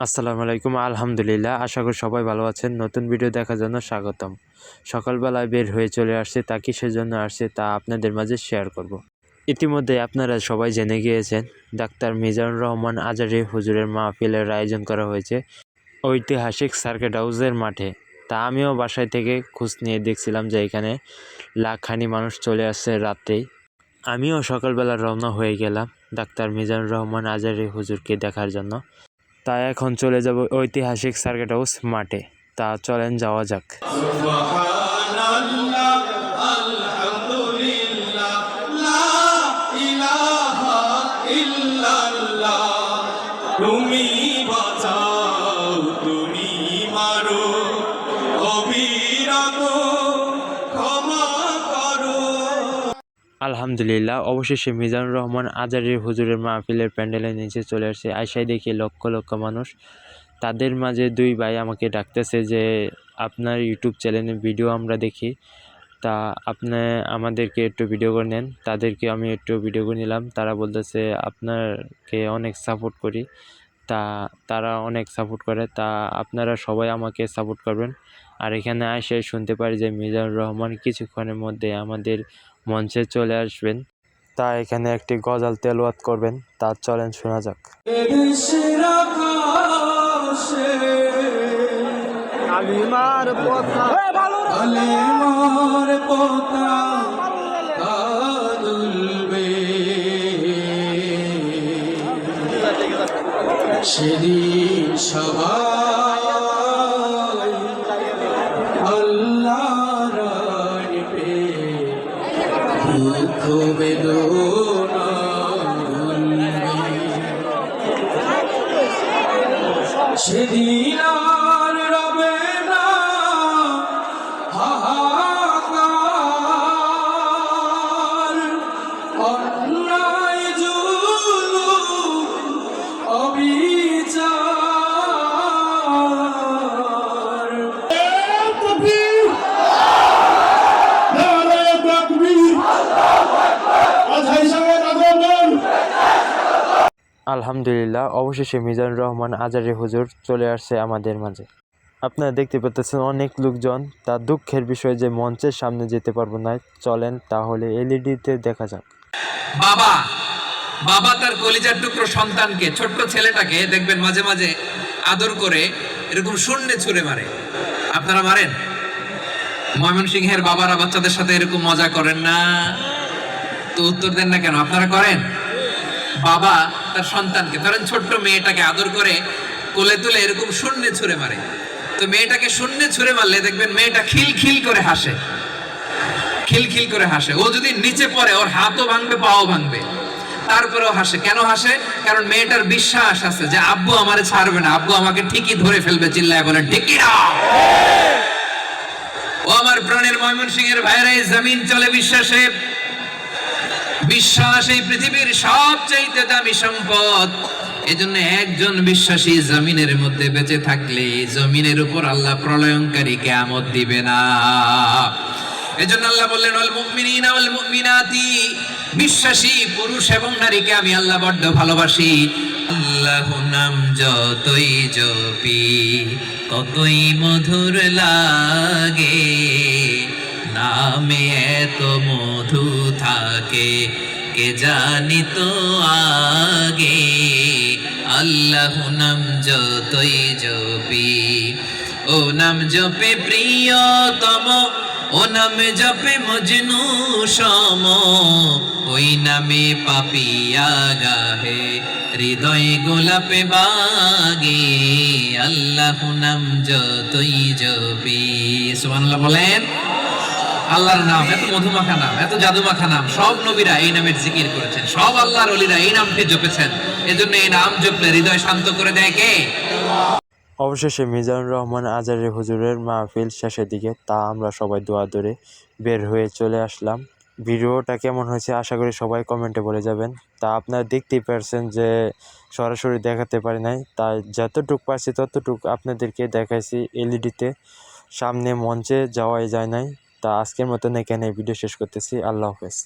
আসসালামু আলাইকুম। আলহামদুলিল্লাহ, আশা করি সবাই ভালো আছেন। নতুন ভিডিও দেখার জন্য স্বাগতম। সকালবেলায় বের হয়ে চলে আসছে, তা কিসের জন্য আসছে তা আপনাদের মাঝে শেয়ার করব। ইতিমধ্যে আপনারা সবাই জেনে গিয়েছেন, ডাক্তার মিজানুর রহমান আজারি হুজুরের মাহফিলের আয়োজন করা হয়েছে ঐতিহাসিক সার্কেট হাউসের মাঠে। তা আমিও বাসায় থেকে খোঁজ নিয়ে দেখছিলাম যে এখানে লাখখানি মানুষ চলে আসছে রাত্রেই। আমিও সকালবেলা রওনা হয়ে গেলাম ডাক্তার মিজানুর রহমান আজারি হুজুরকে দেখার জন্য। তা এখন চলে যাব ঐতিহাসিক সার্কিট হাউস মাঠে। তা চলেন যাওয়া যাক। আলহামদুলিল্লাহ, অবশেষে মিজানুর রহমান আজারির হুজুরের মাহফিলের প্যান্ডেলের নিচে চলে আসছে আয়সায় দেখি লক্ষ লক্ষ মানুষ। তাদের মাঝে দুই ভাই আমাকে ডাকতেছে যে, আপনার ইউটিউব চ্যানেলে ভিডিও আমরা দেখি। তা আপনি আমাদেরকে একটু ভিডিও করে নেন। তাদেরকে আমি একটু ভিডিও করে নিলাম। তারা বলতেছে আপনাকে অনেক সাপোর্ট করি। তা তারা অনেক সাপোর্ট করে। তা আপনারা সবাই আমাকে সাপোর্ট করবেন। আর এখানে এসে শুনতে পারি যে মিজানুর রহমান কিছুক্ষণের মধ্যে আমাদের মঞ্চে চলে আসবেন। তা এখানে একটি গজাল তেলাওয়াত করবেন তা চলেন শোনা যাক। পথা সেদিন সবাই সেদিন আলহামদুলিল্লাহ, অবশেষে মিজানুর রহমান আজারি হুজুর চলে আসছে আমাদের মাঝে। আপনারা দেখতে পাচ্ছেন অনেক লোকজন তার দুঃখের বিষয় যে মঞ্চের সামনে যেতে পারব না, চলেন তাহলে এলইডিতে দেখা যাক। বাবা বাবা তার কলিজার টুকরো সন্তানকে, ছোট্ট ছেলেটাকে দেখবেন মাঝে মাঝে আদর করে এরকম শূন্যে ছুঁড়ে মারে। আপনারা মারেন? ময়মনসিংহের বাবারা বাচ্চাদের সাথে এরকম মজা করেন না। তো উত্তর দেন না কেন, আপনারা করেন? বাবা তার সন্তানকে। ধরেন ছোট্ট মেয়েটাকে আদর করে কোলে তুলে এরকম শূন্যে ছুঁড়ে মারে। তো মেয়েটাকে শূন্যে ছুঁড়ে মারলে দেখবেন মেয়েটা খিল খিল করে হাসে। খিলখিল করে হাসে। ও যদি নিচে পড়ে, ওর হাতও ভাঙবে, পাও ভাঙবে। তারপরেও হাসে। কেন হাসে? কারণ মেয়েটার বিশ্বাস আছে যে, আব্বু আমারে ছাড়বে না। আব্বু আমাকে ঠিকই ধরে ফেলবে, চিল্লায় বলে ঠিকই না ও আমার প্রাণের ময়মনসিংহের ভাইরা এই জমিন চলে বিশ্বাসে। বিশ্বাস এই পৃথিবীর সবচাইতে দামি সম্পদ। এজন্য একজন বিশ্বাসী জমিনের মধ্যে বেঁচে থাকলে জমিনের উপর আল্লাহ প্রলয়ঙ্কারী কেয়ামত দিবে না। এজন্য আল্লাহ বললেন, ওয়াল মুমিনিনা ওয়াল মুমিনাতি। বিশ্বাসী, পুরুষ এবং নারীকে আমি আল্লাহ বড্ড ভালোবাসি। আল্লাহ নাম যতই জপি ততই মধুর লাগে, নামে এত মধু থাকে, কে জানি আগে। আল্লাহ নাম যতই জপি, ও নাম জপে প্রিয়তম, ও নামে জপে মজনু সম। ওই নামে পাপিয়া গাহে হৃদয় গোলাপে বাগে। আল্লাহ নাম যতই জপি, সুবহানাল্লাহ বলেন। আল্লাহর নাম, এত মধুমাখা নাম, এত জাদুমাখা নাম, সব নবীরা এই নামের জিকির করেছেন। সব আল্লাহর অলিরা এই নামটি জপেছেন। এজন্য এই নাম জপলে হৃদয় শান্ত করে দেয় কে? অবশেষে মিজানুর রহমান আজারি হুজুরের মাহফিল শেষের দিকে তা আমরা সবাই দোয়া ধরে বের হয়ে চলে আসলাম। ভিডিওটা কেমন হয়েছে আশা করি সবাই কমেন্টে বলে যাবেন। তা আপনারা দেখতেই পারছেন যে সরাসরি দেখাতে পারি নাই। তাই যতটুক পারছি ততটুক আপনাদেরকে দেখাইছি এলইডিতে। সামনে মঞ্চে যাওয়াই যায় নাই। তা আজকের মতন এখানে ভিডিও শেষ করতেছি। আল্লাহ হাফেজ।